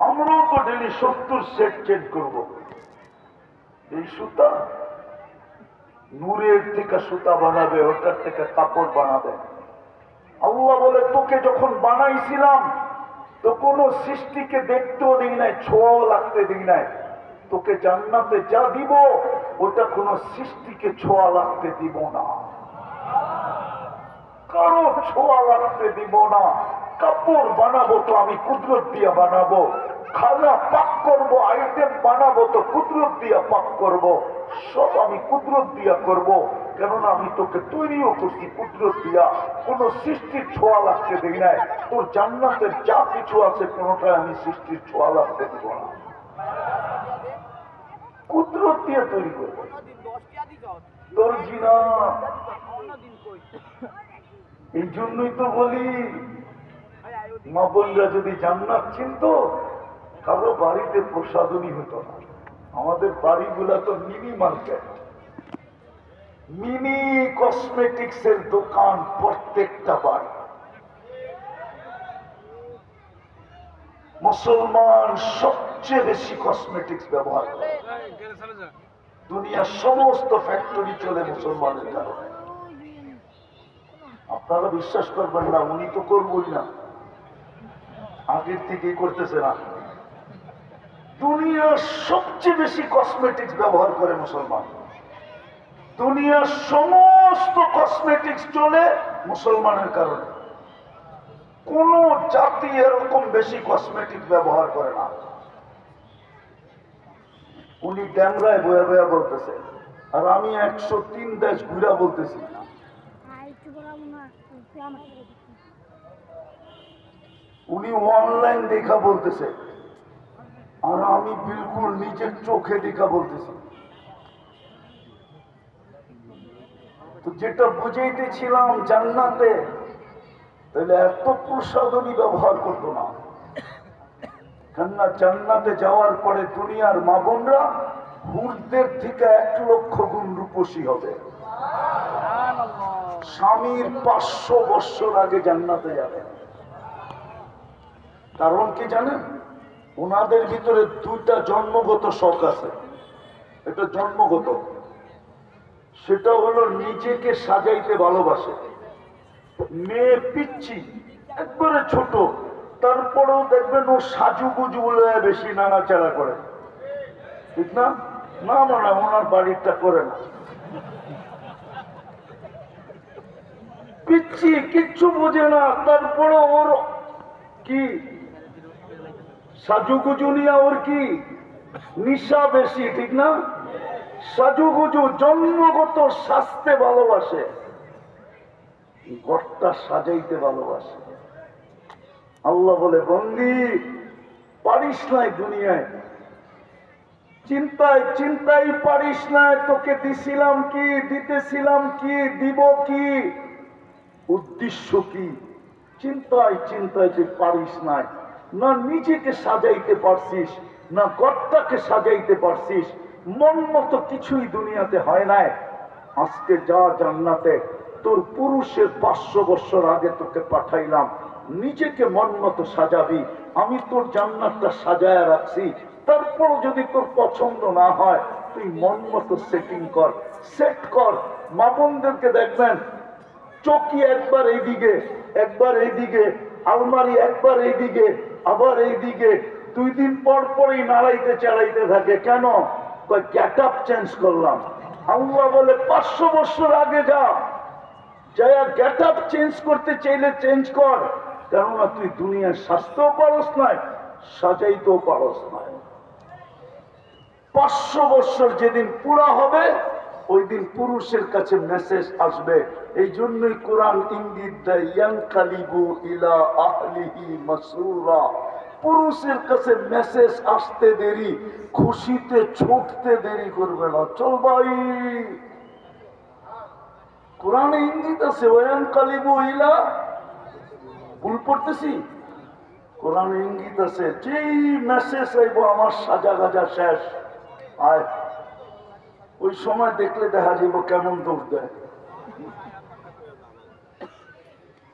আমরাও তো ডেলি সত্তর সেট চেঞ্জ করব। এই সুতা নূরের থেকে সুতা বানাবে, ওটার থেকে কাপড় বানাবে। আল্লাহ বলে, তোকে যখন বানাইছিলাম, তো কোনো সৃষ্টিকে দেখতেও দিই নাই, ছোঁয়াও লাগতে দিই নাই। তোকে জান্নাতে যা দিব, ওটা কোনো সৃষ্টিকে ছোঁয়া লাগতে দিব না। কারও ছোঁয়া লাগতে দিব না। কাপড় বানাবো তো আমি, কুদরত দিয়ে বানাবো। খানা পাক করব আইটেম বানাবো তো কুদরত দিয়া পাক করব, সব আমি কুদরত দিয়া করব। কেননা আমি তোকে তৈরিও করছি কুদরত দিয়া। কোন সৃষ্টির ছোঁয়া লাগতে দিই নাই। তোর জান্নাতের যা কিছু আছে, কোনোটাই আমি সৃষ্টির ছোঁয়া লাগতে দিব না। কুদরত দিয়ে তৈরি করব। তোর জিনা এই জন্যই তো বলি, মা বোনরা যদি জান্নাত চিনত কারও বাড়িতে প্রসাদনী হতো না। আমাদের বাড়িগুলা তো মিনি মার্কেট। মিনি কসমেটিক্স এর দোকান প্রত্যেকটা বাড়ি। মুসলমান সবচেয়ে বেশি কসমেটিক্স ব্যবহার করে। দুনিয়ার সমস্ত ফ্যাক্টরি চলে মুসলমানের কারণে। আপনারা বিশ্বাস করবেন না, উনি তো করবই না। আগের থেকেই করতেছে না দুনিয়ার সবচেয়ে বেশি কসমেটিক্স ব্যবহার করে মুসলমান। দুনিয়ার সমস্ত কসমেটিক্স চলে মুসলমানের কারণে। কোন জাতি এরকম বেশি কসমেটিক ব্যবহার করে না। উনি ড্যামরায় বয়া বয়া বলতেছে, আর আমি একশো তিন দেশ ঘুরা বলতেছি। উনি অনলাইন দেখা বলতেছে। আর আমি বিলকুল নিজের চোখে দেখা বলতেছি। তো যেটা বুঝাইতেছিলাম জান্নাতে, তাহলে এত প্রসাদনী ব্যবহার করতো না। কেননা জান্নাতে যাওয়ার পরে দুনিয়ার মা বোনরা হুরদের থেকে এক লক্ষ গুণ রূপসী হবে। স্বামীর পাঁচশো বৎসর আগে জান্নাতে যাবে। কারণ কি জানেন? ওনাদের ভিতরে দুইটা জন্মগত শখ আছে। এটা জন্মগত। সেটা হলো নিজেকে সাজাইতে ভালোবাসে। মেয়ে পিচ্ছি, একবারে ছোট, তারপরেও দেখবেন ও সাজুগুজু বেশি নাড়াচাড়া করে। ঠিক না? না না ওনার বাড়িটা করে না। পিচ্ছি কিচ্ছু বোঝে না তারপরে ওর কি সাজুগুজু নিয়ে ওর কি নিশা বেশি, ঠিক না? সাজুগুজু জন্মগত সাজতে ভালোবাসে, ঘরটা সাজাইতে ভালোবাসে। আল্লাহ বলে, বন্দি, পারিস নাই দুনিয়ায়। চিন্তায় চিন্তাই পারিস নাই, তোকে দিছিলাম কি, দিতেছিলাম কি, দিব কি? উদ্দেশ্য কি? চিন্তায় চিন্তায় যে পারিস নাই না নিজেকে সাজাইতে পারছিস, না কর্তাকে সাজাইতে পারছিস, মন মতো কিছুই দুনিয়াতে হয় নাই। আজকে যা জান্নাতে তোর পুরুষের পাঁচশো বছর আগে তোকে পাঠাইলাম, নিজেকে মন মতো সাজাবি, আমি তোর জান্নাতটা সাজায় রাখছি। তারপর যদি তোর পছন্দ না হয়, তুই মন মতো সেটিং কর সেট কর। মা বোনদেরকে দেখবেন, চকি একবার এইদিকে একবার এইদিকে, আলমারি একবার এইদিকে আবার এইদিকে দুই দিন পর পরই নাড়াইতে চালাইতে থাকে। কেন? গেট আপ চেঞ্জ করলাম। আল্লাহ বলে, পাঁচশো বছর আগে যা। যায়া গেট আপ চেঞ্জ করতে চাইলে চেঞ্জ কর। কেননা তুই দুনিয়ার স্বাস্থ্যও পারস নাই, সাজাইতেও পারস নাই। পাঁচশো বছর যেদিন পুরা হবে ওই দিন পুরুষের কাছে মেসেজ আসবে এই জন্যই কোরআন ইঙ্গিত মাসরুরা। পুরুষের কাছে মেসেজ আসতে দেরি, খুশিতে ছুটতে দেরি করবে না। চল ভাই। কোরআনে ইঙ্গিত আছে ওয়ান কালিবু ইলা, ভুল পড়তেছি? কোরআনে ইঙ্গিত আছে, যেই মেসেজ আইব আমার সাজা গাজা শেষ। আয়। ওই সময় দেখলে দেখা যাব কেমন দৌড় দেয়।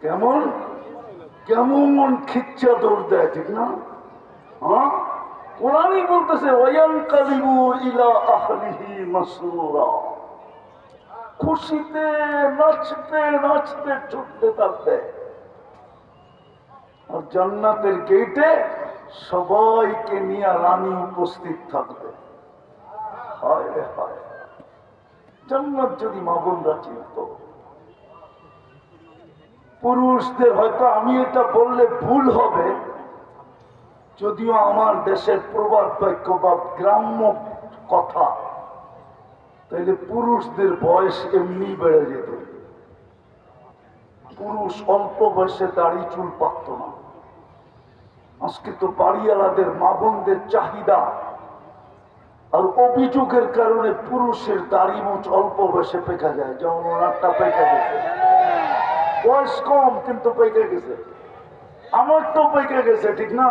কেমন? কেমন খিচ্চা দৌড় দেয়, ঠিক না? হ্যাঁ? কোরআনই বলতেছে খুশিতে, নাচতে নাচতে, ছুটতে থাকবে আর জান্নাতের গেটে সবাইকে নিয়ে রানী উপস্থিত থাকবে। হায় হায়। জান্নাত যদি মা বোনরা চিনত। পুরুষদের হয়তো আমি এটা বললে ভুল হবে, যদিও আমার দেশের প্রবাদ বাক্য বা গ্রাম্য কথা, তাইলে পুরুষদের বয়স এমনি বেড়ে যেত। পুরুষ অল্প বয়সে দাড়ি চুল পাত না। আজকে তো বাড়িওয়ালাদের, মা বোনদের চাহিদা আর অভিযোগের কারণে পুরুষের দাড়ি মুচ অল্প বয়সে পেকা যায়। যেমন ওনারটা পেকা গেছে। বয়স কম, কিন্তু পেকে গেছে। আমার তো পেকে গেছে, ঠিক না?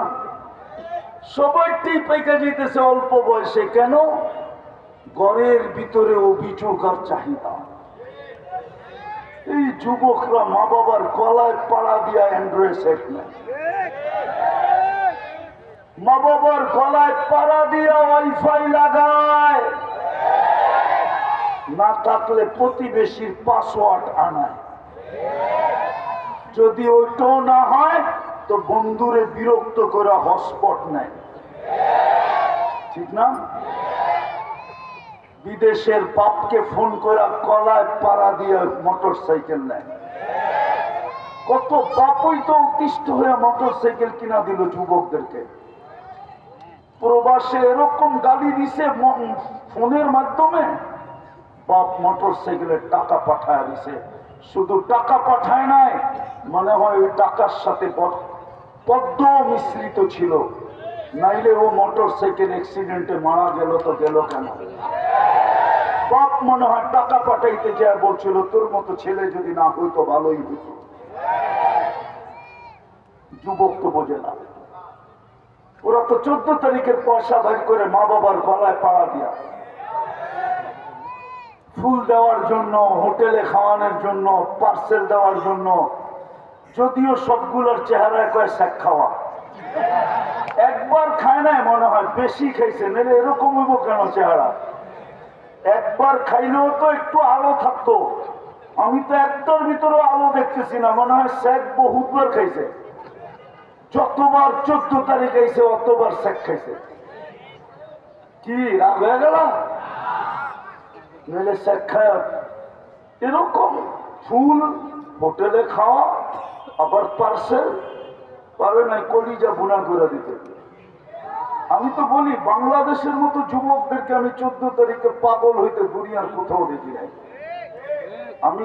সবাইটি পেকে যেতেছে অল্প বয়সে। কেন? ঘরের ভিতরে অভিযোগ আর চাহিদা। এই যুবকরা মা বাবার গলায় পাড়া দিয়া অ্যান্ড্রয়েড সেট নেয়। মা বাবার গলায় পাড়া দিয়া ওয়াইফাই লাগায়। না থাকলে প্রতিবেশীর পাসওয়ার্ড আনায়। যদি ওইটাও না হয়, তো বন্ধুরে বিরক্ত করে হটস্পট নেয়। ঠিক না? বিদেশের বাপকে ফোন করে কলায় পাড়া দিয়ে মোটর সাইকেল নেয়। কত বাপই তো অতিষ্ঠ হয়ে মোটর সাইকেল কিনা দিল যুবকদেরকে। প্রবাসে এরকম গালি দিছে ফোনের মাধ্যমে, বাপ মোটর সাইকেলের টাকা পাঠায় দিছে। শুধু টাকা পাঠায় নাই, মনে হয় ওই টাকার সাথে পদ্ম মিশ্রিত ছিল। নাইলে ও মোটর সাইকেল অ্যাক্সিডেন্টে মারা গেল তো গেল কেন? বাপ মনে হয় টাকা পাঠাইতে যায়, বলছিল, তোর মতো ছেলে যদি না হইতো ভালোই হইতো। যুবক তো বোঝে না। ওরা তো চোদ্দ তারিখের পয়সা বের করে মা বাবার গলায় পাড়া দিয়া। ফুল দেওয়ার জন্য, হোটেলে খাওয়ানোর জন্য, পার্সেল দেওয়ার জন্য, যদিও সবগুলোর চেহারায় কয় শেখ খাওয়া। একবার খায় নাই মনে হয়, বেশি খাইছে মেরে এরকম হইব কেন চেহারা? একবার খাইলেও তো একটু আলো থাকতো। আমি তো একটার ভিতরে আলো দেখতেছি না, মনে হয় শেখ বহুতবার খাইছে। যতবার চোদ্দ তারিখ আইছে অতবার শেখ খাইছে। কি, রাগ হয়ে গেল? নইলে শেখ খায়। এরকম ফুল হোটেলে খাওয়া, আবার পার্সেল, পারে নাই কলিজা বুনা করে দিতে। আমি তো বলি, বাংলাদেশের মতো যুবকদেরকে আমি চোদ্দ তারিখে পাগল হইতে দুনিয়ার কোথাও দেখি নাই। আমি